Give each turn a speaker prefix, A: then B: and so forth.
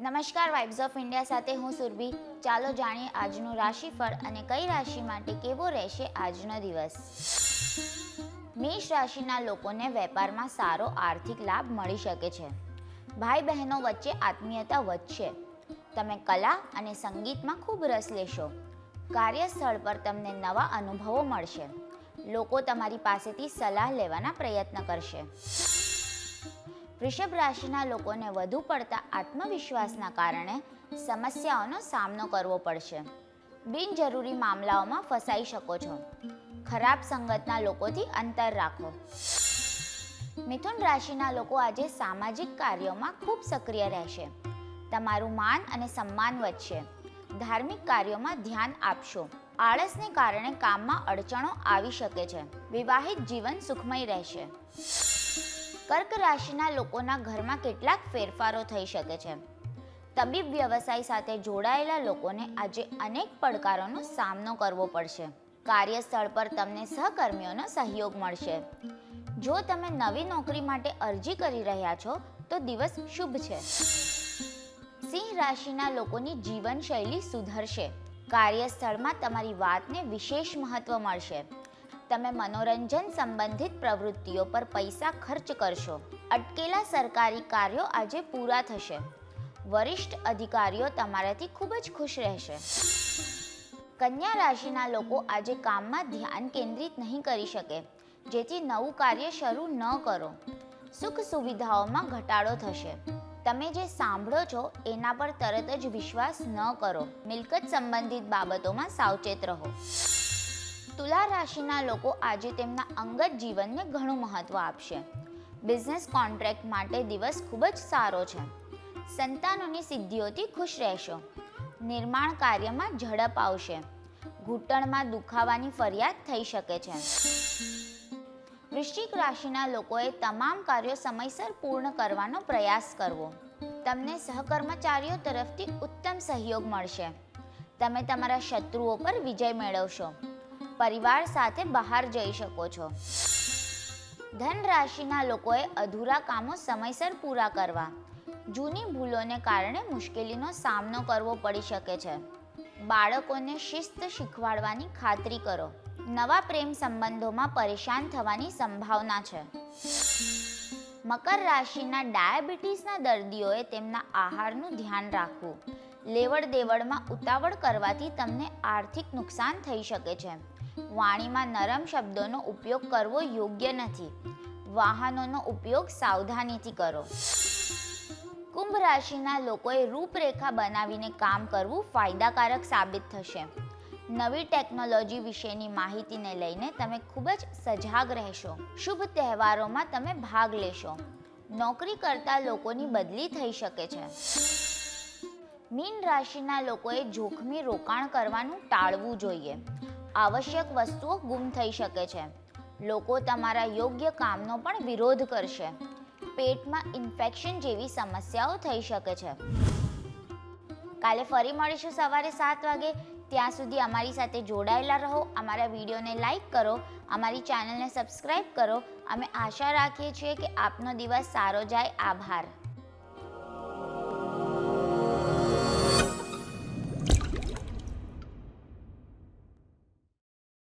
A: નમસ્કાર vibes of India સાથે હું સુરભી. ચાલો જાણીએ આજનું રાશિફળ અને કઈ રાશિ માટે કેવો રહેશે આજનો દિવસ. મેષ રાશિના લોકોને વેપારમાં સારો આર્થિક લાભ મળી શકે છે. ભાઈ બહેનો વચ્ચે આત્મીયતા વધશે. તમે કલા અને સંગીતમાં ખૂબ રસ લેશો. કાર્યસ્થળ પર તમને નવા અનુભવો મળશે. લોકો તમારી પાસેથી સલાહ લેવાના પ્રયત્ન કરશે. વૃષભ રાશિના લોકોને વધુ પડતા આત્મવિશ્વાસના કારણે સમસ્યાઓનો સામનો કરવો પડશે. બિનજરૂરી મામલાઓમાં ફસાઈ શકો છો. ખરાબ સંગતના લોકોથી અંતર રાખો. મિથુન રાશિના લોકો આજે સામાજિક કાર્યોમાં ખૂબ સક્રિય રહેશે. તમારું માન અને સન્માન વધશે. ધાર્મિક કાર્યોમાં ધ્યાન આપશો. આળસને કારણે કામમાં અડચણો આવી શકે છે. વિવાહિત જીવન સુખમય રહેશે. કર્ક રાશિના લોકોના ઘરમાં કેટલાક ફેરફારો થઈ શકે છે. તબીબ વ્યવસાય સાથે જોડાયેલા લોકોને આજે અનેક પડકારોનો સામનો કરવો પડશે. કાર્યસ્થળ પર તમને સહકર્મીઓનો સહયોગ મળશે. જો તમે નવી નોકરી માટે અરજી કરી રહ્યા છો, તો દિવસ શુભ છે. સિંહ રાશિના લોકોની જીવનશૈલી સુધરશે. કાર્યસ્થળમાં તમારી વાતને વિશેષ મહત્વ મળશે. તમે મનોરંજન સંબંધિત પ્રવૃત્તિઓ પર પૈસા ખર્ચ કરશો. અટકેલા સરકારી કાર્યો આજે પૂરા થશે. વરિષ્ઠ અધિકારીઓ તમારાથી ખૂબ જ ખુશ રહેશે. કન્યા રાશિના લોકો આજે કામમાં ધ્યાન કેન્દ્રિત નહીં કરી શકે, જેથી નવું કાર્ય શરૂ ન કરો. સુખ સુવિધાઓમાં ઘટાડો થશે. તમે જે સાંભળો છો એના પર તરત જ વિશ્વાસ ન કરો. મિલકત સંબંધિત બાબતોમાં સાવચેત રહો. તુલા રાશિના લોકો આજે તેમના અંગત જીવનને ઘણું મહત્વ આપશે. બિઝનેસ કોન્ટ્રાક્ટ માટે દિવસ ખૂબ જ સારો છે. સંતાનોની સિદ્ધિઓથી ખુશ રહેશો. નિર્માણ કાર્યમાં ઝડપ આવશે. ઘૂંટણમાં દુખાવાની ફરિયાદ થઈ શકે છે. વૃશ્ચિક રાશિના લોકોએ તમામ કાર્યો સમયસર પૂર્ણ કરવાનો પ્રયાસ કરવો. તમને સહકર્મચારીઓ તરફથી ઉત્તમ સહયોગ મળશે. તમે તમારા શત્રુઓ પર વિજય મેળવશો. પરિવાર સાથે બહાર જઈ શકો છો. ધન રાશિના લોકોએ અધૂરા કામો સમયસર પૂરા કરવા. જૂની ભૂલોને કારણે મુશ્કેલીનો સામનો કરવો પડી શકે છે. બાળકોને શિસ્ત શીખવાડવાની ખાતરી કરો. નવા પ્રેમ સંબંધોમાં પરેશાન થવાની સંભાવના છે. મકર રાશિના ડાયાબિટીસના દર્દીઓએ તેમના આહારનું ધ્યાન રાખવું. લેવડ દેવડમાં ઉતાવળ કરવાથી તમને આર્થિક નુકસાન થઈ શકે છે. વાણીમાં નરમ શબ્દોનો ઉપયોગ કરવો યોગ્ય નથી. વાહનોનો ઉપયોગ સાવધાનીથી કરો. કુંભ રાશિના લોકોએ રૂપરેખા બનાવીને કામ કરવું ફાયદાકારક સાબિત થશે. નવી ટેકનોલોજી વિશેની માહિતીને લઈને તમે ખૂબ જ સજાગ રહેશો. શુભ તહેવારોમાં તમે ભાગ લેશો. નોકરી કરતા લોકોની બદલી થઈ શકે છે. મીન રાશિના લોકોએ જોખમી રોકાણ કરવાનું ટાળવું જોઈએ. આવશ્યક વસ્તુઓ ગુમ થઈ શકે છે. લોકો તમારા યોગ્ય કામનો પણ વિરોધ કરશે. પેટમાં ઇન્ફેક્શન જેવી સમસ્યાઓ થઈ શકે છે. કાલે ફરી મળીશું સવારે સાત વાગે. ત્યાં સુધી અમારી સાથે જોડાયેલા રહો. અમારા વિડીયોને લાઈક કરો. અમારી ચેનલને સબસ્ક્રાઈબ કરો. અમે આશા રાખીએ છીએ કે આપનો દિવસ સારો જાય. આભાર.